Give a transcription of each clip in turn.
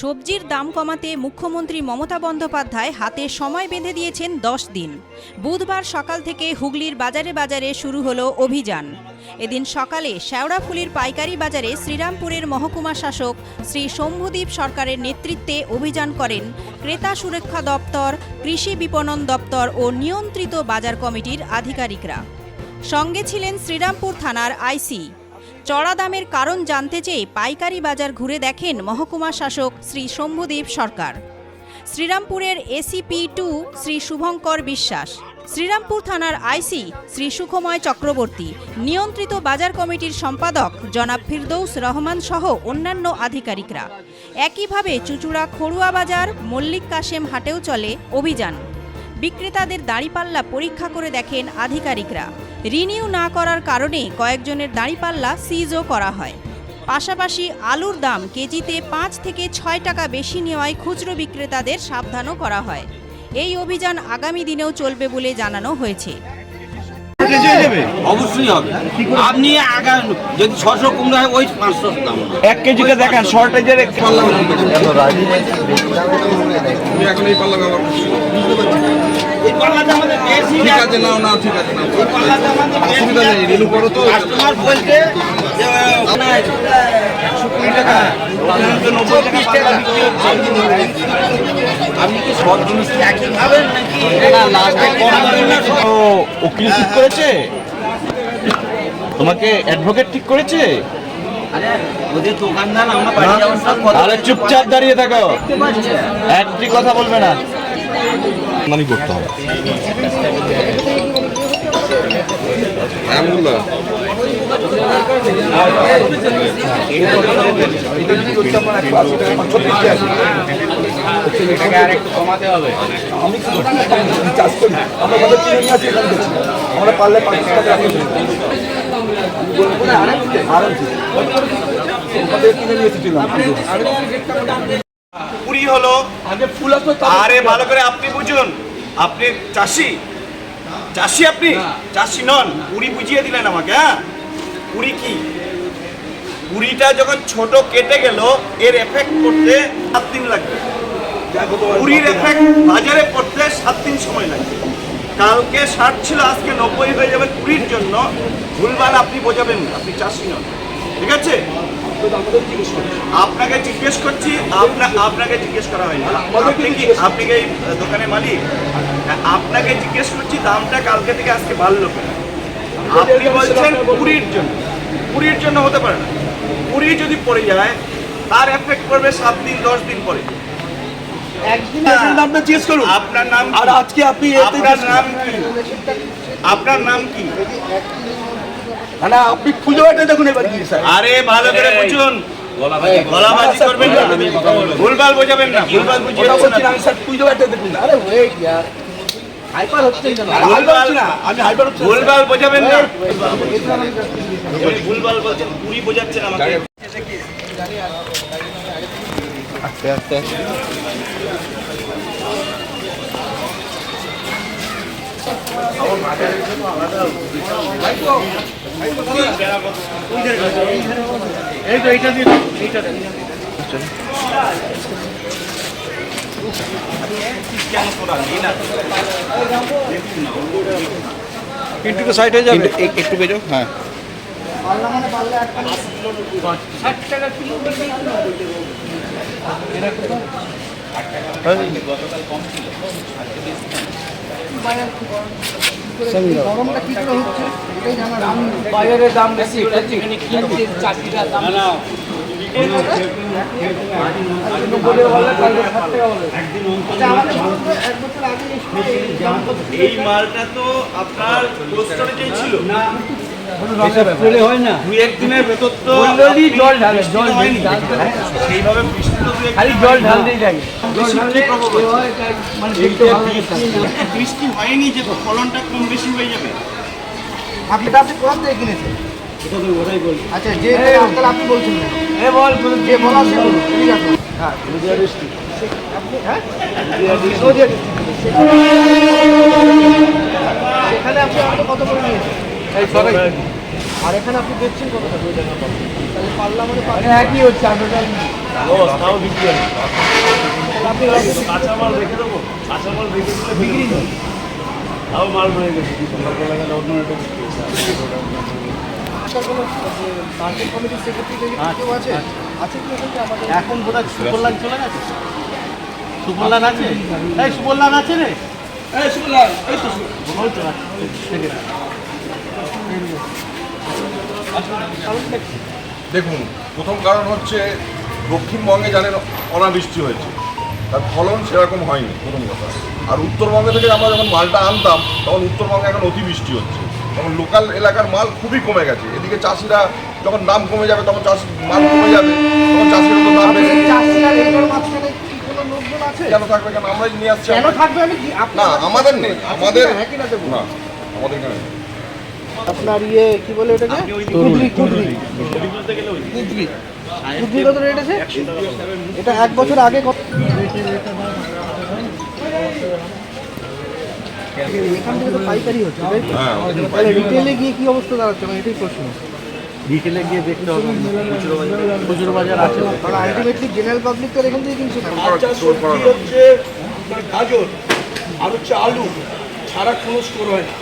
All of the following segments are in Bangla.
সবজির দাম কমাতে মুখ্যমন্ত্রী মমতা বন্দ্যোপাধ্যায় হাতে সময় বেঁধে দিয়েছেন দশ দিন। বুধবার সকাল থেকে হুগলির বাজারে বাজারে শুরু হলো অভিযান। এদিন সকালে শেওড়াফুলির পাইকারি বাজারে শ্রীরামপুরের মহকুমা শাসক শ্রী শম্ভুদীপ সরকারের নেতৃত্বে অভিযান করেন ক্রেতা সুরক্ষা দপ্তর, কৃষি বিপণন দপ্তর ও নিয়ন্ত্রিত বাজার কমিটির আধিকারিকরা। সঙ্গে ছিলেন শ্রীরামপুর থানার আইসি। চড়া দামের কারণ জানতে চেয়ে পাইকারি বাজার ঘুরে দেখেন মহকুমা শাসক শ্রী শম্ভুদীপ সরকার। শ্রীরামপুরের এসিপি টু শ্রী শুভঙ্কর বিশ্বাস, শ্রীরামপুর থানার আইসি শ্রী সুখময় চক্রবর্তী, নিয়ন্ত্রিত বাজার কমিটির সম্পাদক জনাব ফিরদৌস রহমান সহ অন্যান্য আধিকারিকরা। একইভাবে চুচুড়া খড়ুয়া বাজার, মল্লিক কাশেম হাটেও চলে অভিযান। বিক্রেতাদের দাঁড়িপাল্লা পরীক্ষা করে দেখেন আধিকারিকরা। রিনিউ না করার কারণে কয়েকজনের দাঁড়িপাল্লা সিজও করা হয়। পাশাপাশি আলুর দাম কেজিতে পাঁচ থেকে ছয় টাকা বেশি নেওয়ায় খুচরো বিক্রেতাদের সাবধানও করা হয়। এই অভিযান আগামী দিনেও চলবে বলে জানানো হয়েছে। অবশ্যই হবে। আপনি আগা যদি ছশো কুমড়ো হয় ওই পাঁচশো দাম। এক কেজিতে দেখেন শর্টেজের এখন এই পাল্লা ব্যবহার ঠিক আছে ঠিক আছে নাও। এই পাল্লাটা আমাদের বেশি অসুবিধা নেই রেনু করো তো। কাস্টমার বলছে একশো কুড়ি টাকা চব্বিশ টাকা। বিক্রি হচ্ছে আপনি কি সব জিনিস কি একই খাবেন নাকি? না লাস্টে কম দামে না সব? ও উকিল ঠিক করেছে? তোমাকে অ্যাডভোকেট ঠিক করেছে? আরে চুপচাপ দাঁড়িয়ে থাকো। একটি কথা বলবে না। মানি করতে হবে। আমরা পারলে টাকা কিনে নিয়ে এসেছিলাম কুড়ি হলো? আগে ফুল আসবে আরে ভালো করে আপনি বুঝুন। আপনি চাষি? চাষি আপনি? চাষি নন কুড়ি বুঝিয়ে দিলেন আমাকে হ্যাঁ? কুড়ি কি? কুড়িটা যখন ছোট কেটে গেল এর এফেক্ট করতে সাত দিন লাগবে। কুড়ির এফেক্ট বাজারে পড়তে সাত দিন সময় লাগবে। কালকে ষাট ছিল আজকে নব্বই হয়ে যাবে কুড়ির জন্য। ভুলভাল আপনি বোঝাবেন আপনি চাষি নন। ঠিক আছে? আপনাকে জিজ্ঞেস করছি আপনাকে জিজ্ঞেস করা হয়নি। আপনি কি আপনি কি দোকানের মালিক? আপনাকে জিজ্ঞেস করছি দামটা কালকে থেকে আজকে বাড়লো কেন। আপনি বলছেন পুরীর জন্য। পুরীর জন্য হতে পারে না। কুড়ি যদি পড়ে যায় তার এফেক্ট পড়বে সাত দিন দশ দিন পরে। একদিন দামটা জিজ্ঞেস করুন। আপনার নাম আর আজকে আপনি আপনার নাম কি? আপনার নাম কি? মানে আপনি পুজো এটা দেখুন এবার কি স্যার আরে ভালো করে বুঝুন গলাবাজি করবেন না ভুলভাল বোঝাবেন না ভুলভাল বুঝিয়ে বলছি আমি স্যার পুজো এটা দেখুন আরে ওয়েট ইয়ার হাইপার হচ্ছে না হাইপার হচ্ছে না আমি হাইপার হচ্ছে ভুলভাল বোঝাবেন না ভুলভাল বলছেন কুড়ি বোঝাচ্ছেন আমাকে একটু সাইড হয়ে যাবে। একটু বেরো হ্যাঁ। বাজারের দাম বেশি কিনতে চাকরিটা দাম এই মালটা তো আপনার ছিল। হয় তো জল ঢালে, জল। সেইভাবে খালি জল। ঢালতেই থাকে মানে বৃষ্টি- হয়নি যে ফলনটা কম বেশি হয়ে যাবে? আপনি আপনি কোথা থেকে কিনেছেন। আচ্ছা যে আজকাল আপনি বলছেন এ বল যে বলা সে বলুন। ঠিক আছে। হ্যাঁ। হ্যাঁ? সেখানে আপনি আমাকে কত করে নিয়েছেন? আর এখানে আপনি দেখছেন কত? তাহলে পাল্লা মানে একই হচ্ছে আপনার মার্কেট কমিটির সেক্রেটারি কেউ আছে? আছে কি ওখানে আমাদের? এখন বোধহয় সুকল্যাণ চলে গেছে। সুকল্যাণ আছে? এই সুকল্যাণ আছে রে। এই সুকল্যাণ এই তো secretary। দেখুন প্রথম কারণ হচ্ছে দক্ষিণবঙ্গে জানেন অনাবৃষ্টি হয়েছে। তার ফলন সেরকম হয়নি প্রথম কথা। আর উত্তরবঙ্গে থেকে আমরা যখন মালটা আনতাম তখন উত্তরবঙ্গে এখন অতিবৃষ্টি হচ্ছে। তখন লোকাল এলাকার মাল খুবই কমে গেছে। এদিকে চাষিরা যখন দাম কমে যাবে তখন চাষ মাল কমে যাবে তখন চাষিরা তো দাম কোনো থাকবে কেন? আমরাই নিয়ে আসছি। কি না আমাদের নেই। আমাদের হ্যাঁ না আমাদের। আপনার ইয়ে কি বলে এটাকে? কুদরি কুদরি। কুদরি। কুদরি কত রেট আছে? এটা এক বছর আগে কত? এখান থেকে তো পাইকারি হচ্ছে তাই? হ্যাঁ তাহলে রিটেলে গিয়ে কি অবস্থা দাঁড়াচ্ছে? আমার এটাই প্রশ্ন। রিটেলে গিয়ে দেখতে হবে। খুচরো বাজার আছে। কারণ আলটিমেটলি জেনারেল পাবলিক তো এখান থেকে কিনছে না। না। হচ্ছে গাজর আর হচ্ছে আলু ছাড়া কোনো স্টোর হয় না।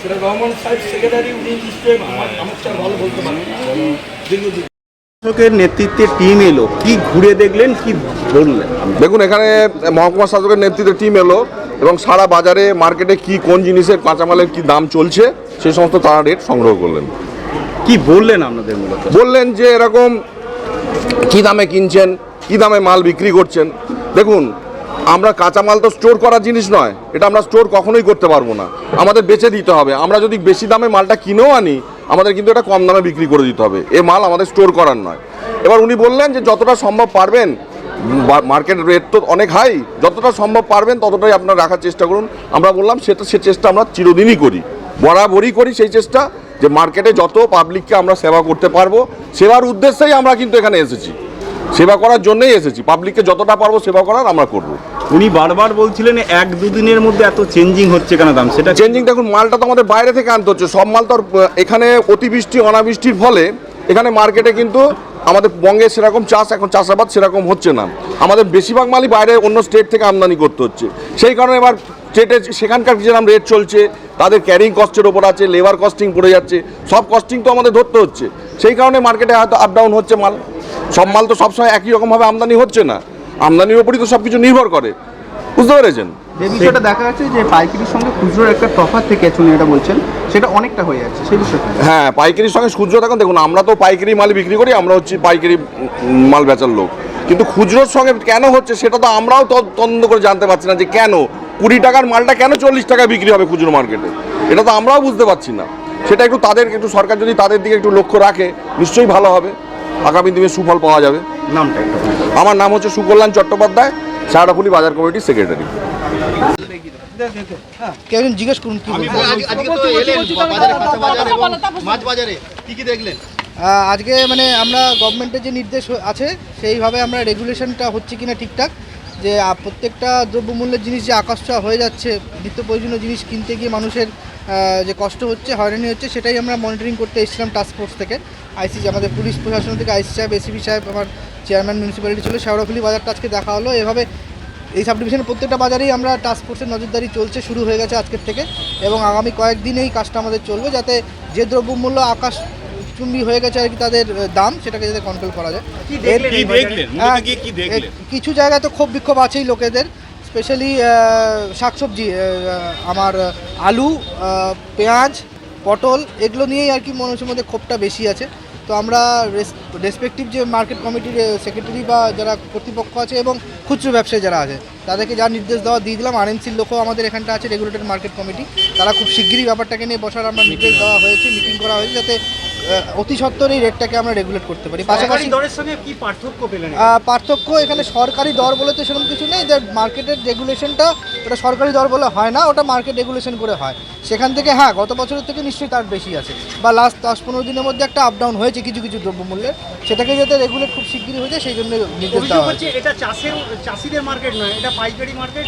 সেটা রহমান সাহেব সেক্রেটারি উনি নিশ্চয়ই আমার ভালো বলতে পারেন। দীর্ঘদিন। শাসকের নেতৃত্বে টিম এলো। কি ঘুরে দেখলেন কি বললেন? দেখুন এখানে মহকুমা শাসকের নেতৃত্বে টিম এলো এবং সারা বাজারে মার্কেটে কি কোন জিনিসের কাঁচামালের কি দাম চলছে সেই সমস্ত তারা রেট সংগ্রহ করলেন। কি বললেন আপনাদের মূলত? বললেন যে এরকম কি দামে কিনছেন কি দামে মাল বিক্রি করছেন। দেখুন আমরা কাঁচামাল তো স্টোর করার জিনিস নয়। এটা আমরা স্টোর কখনোই করতে পারব না। আমাদের বেচে দিতে হবে। আমরা যদি বেশি দামে মালটা কিনেও আনি, আমাদের কিন্তু এটা কম দামে বিক্রি করে দিতে হবে। এ মাল আমাদের স্টোর করার নয়। এবার উনি বললেন যে, যতটা সম্ভব পারবেন মার্কেট রেট তো অনেক হাই যতটা সম্ভব পারবেন, ততটাই আপনারা রাখার চেষ্টা করুন। আমরা বললাম সেটা সে চেষ্টা আমরা চিরদিনই করি। বরাবরই করি সেই চেষ্টা, যে মার্কেটে যত পাবলিককে আমরা সেবা করতে পারব, সেবার উদ্দেশ্যেই আমরা কিন্তু এখানে এসেছি। সেবা করার জন্যই এসেছি। পাবলিককে যতটা পারব সেবা করার আমরা করব। উনি বারবার বলছিলেন এক দুদিনের মধ্যে এত চেঞ্জিং হচ্ছে কেন দাম? সেটা চেঞ্জিং দেখুন, মালটা তো আমাদের বাইরে থেকে আনতে হচ্ছে। সব মাল তো এখানে অতিবৃষ্টি, অনাবৃষ্টির ফলে এখানে মার্কেটে কিন্তু আমাদের বঙ্গে সেরকম চাষ, এখন চাষাবাদ সেরকম হচ্ছে না। আমাদের বেশিরভাগ মালই বাইরে অন্য স্টেট থেকে আমদানি করতে হচ্ছে। সেই কারণে এবার স্টেটে সেখানকার যেরকম রেট চলছে, তাদের ক্যারিং কস্টের ওপর আছে লেবার কস্টিং পড়ে যাচ্ছে, সব কস্টিং তো আমাদের ধরতে হচ্ছে। সেই কারণে মার্কেটে হয়তো আপ ডাউন হচ্ছে মাল। সব মাল তো সবসময় একই রকমভাবে আমদানি হচ্ছে না। আমদানির ওপরই তো সব কিছু নির্ভর করে। বুঝতে পেরেছেন? যে বিষয়টা দেখা যাচ্ছে যে পাইকারির সঙ্গে খুচরোর একটা তফাৎ থেকে উনি এটা বলছেন সেটা অনেকটা হয়ে যাচ্ছে সেই বিষয়টা। হ্যাঁ পাইকারির সঙ্গে খুচরো দেখুন দেখুন আমরা তো পাইকারি মাল বিক্রি করি আমরা হচ্ছে পাইকারি মাল বেচার লোক। কিন্তু খুচরোর সঙ্গে কেন হচ্ছে সেটা তো আমরাও তদন্ত করে জানতে পারছি না যে কেন কুড়ি টাকার মালটা কেন চল্লিশ টাকায় বিক্রি হবে খুচরো মার্কেটে? এটা তো আমরাও বুঝতে পারছি না। সেটা একটু তাদের একটু সরকার যদি তাদের দিকে একটু লক্ষ্য রাখে নিশ্চয়ই ভালো হবে। আগামী দিনে সুফল পাওয়া যাবে। নামটা আমার নাম হচ্ছে সুকল্যাণ চট্টোপাধ্যায় সারাফুলি বাজার কমিটির সেক্রেটারি কেউ একজন জিজ্ঞেস করুন কি। আহ, আজকে মানে আমরা গভর্নমেন্টের যে নির্দেশ আছে সেইভাবে আমরা রেগুলেশনটা হচ্ছে কিনা ঠিকঠাক যে প্রত্যেকটা দ্রব্যমূল্যের জিনিস যে আকাশ হয়ে যাচ্ছে নিত্য প্রয়োজনীয় জিনিস কিনতে গিয়ে মানুষের যে কষ্ট হচ্ছে হয়রানি হচ্ছে সেটাই আমরা মনিটরিং করতে এসেছিলাম টাস্ক ফোর্স থেকে। আইসি আমাদের পুলিশ প্রশাসন থেকে আইসি সাহেব এসিপি সাহেব আমার চেয়ারম্যান মিউনিসিপ্যালিটি ছিল শেওড়াফুলি বাজারটা আজকে দেখা হলো। এভাবে এই সাব ডিভিশনের প্রত্যেকটা বাজারেই আমরা টাস্ক ফোর্সের নজরদারি চলছে শুরু হয়ে গেছে আজকের থেকে। এবং আগামী কয়েকদিন এই কাজটা আমাদের চলবে যাতে যে দ্রব্যমূল্য আকাশ চুম্বি হয়ে গেছে আর কি তাদের দাম সেটাকে যাতে কন্ট্রোল করা যায়। কিছু জায়গায় তো ক্ষোভ বিক্ষোভ আছেই লোকেদের। স্পেশালি শাকসবজি আমার আলু পেঁয়াজ, পটল, এগুলো নিয়েই আর কি মানুষের মধ্যে ক্ষোভটা বেশি আছে। তো আমরা রেসপেক্টিভ যে মার্কেট কমিটির সেক্রেটারি বা যারা কর্তৃপক্ষ আছে এবং খুচরো ব্যবসায়ী যারা আছে, তাদেরকে যা নির্দেশ দেওয়া দিয়ে দিলাম। আরএনসির লোকও আমাদের এখানটা আছে রেগুলেটেড মার্কেট কমিটি তারা খুব শিগগিরই ব্যাপারটাকে নিয়ে বসার আমরা নির্দেশ দেওয়া হয়েছে মিটিং করা হয়েছে, যাতে অতি সত্বর এই রেটটাকে আমরা রেগুলেট করতে পারি। পাশাপাশি দরের সঙ্গে কি পার্থক্য পেলেন পার্থক্য এখানে সরকারি দর বলে তো সেরকম কিছু নেই যে মার্কেটের রেগুলেশনটা ওটা সরকারি দর বলে হয় না ওটা মার্কেট রেগুলেশন করে হয়। সেখান থেকে হ্যাঁ গত বছরের থেকে নিশ্চয়ই তার বেশি আছে। বা লাস্ট দশ পনেরো দিনের মধ্যে একটা আপ ডাউন হয়েছে কিছু কিছু দ্রব্যমূল্যের। সেটাকে যাতে রেগুলেট খুব শিগগিরই হয়ে যায় সেই জন্য নির্দেশ দেওয়া হয়েছে। এটা চাষের চাষিদের মার্কেট নয় এটা পাইকারি মার্কেট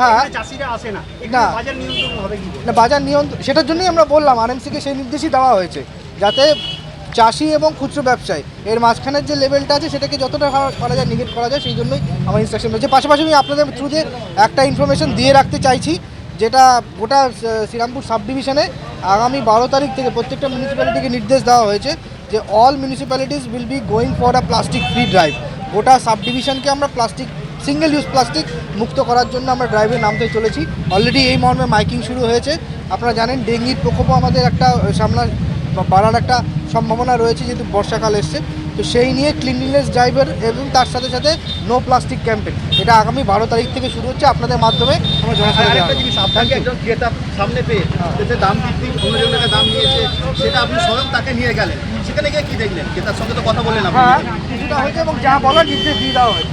হ্যাঁ। চাষিরা আসে না। না। বাজার নিয়ন্ত্রণ হবে কি না বাজার নিয়ন্ত্রণ সেটার জন্যই আমরা বললাম আরএমসিকে সেই নির্দেশই দেওয়া হয়েছে। যাতে চাষি এবং খুচরো ব্যবসায়ী, এর মাঝখানের যে লেভেলটা আছে সেটাকে যতটা করা- যায় নিগেট করা যায়, সেই জন্যই আমার ইনস্ট্রাকশন রয়েছে। পাশাপাশি আমি আপনাদের থ্রুতে একটা ইনফরমেশন দিয়ে রাখতে চাইছি, যেটা গোটা শ্রীরামপুর সাব ডিভিশনে আগামী বারো তারিখ থেকে প্রত্যেকটা মিউনিসিপ্যালিটিকে নির্দেশ দেওয়া হয়েছে যে all municipalities will be going for a plastic free drive গোটা সাব ডিভিশনকে আমরা প্লাস্টিক সিঙ্গেল ইউজ প্লাস্টিক মুক্ত করার জন্য আমরা ড্রাইভে নামতে চলেছি। অলরেডি এই মর্মে মাইকিং শুরু হয়েছে। আপনারা জানেন, ডেঙ্গির প্রকোপও আমাদের একটা সামলা বাড়ার একটা সম্ভাবনা রয়েছে যেহেতু বর্ষাকাল এসছে তো সেই নিয়ে ক্লিনলিনেস ড্রাইভার এবং তার সাথে সাথে নো প্লাস্টিক ক্যাম্পেন এটা আগামী বারো তারিখ থেকে শুরু হচ্ছে আপনাদের মাধ্যমে আমরা জনসাধারণ জিনিস আপনাকে একজন ক্রেতা সামনে পেয়ে দাম বৃদ্ধি অন্য জনের দাম নিয়েছে সেটা আপনি স্বয়ং তাকে নিয়ে গেলেন। সেখানে গিয়ে কি দেখলেন? ক্রেতার সঙ্গে তো কথা বললেন হ্যাঁ কিছুটা হয়েছে এবং যা বলার নির্দেশ দিয়ে দেওয়া হয়েছে।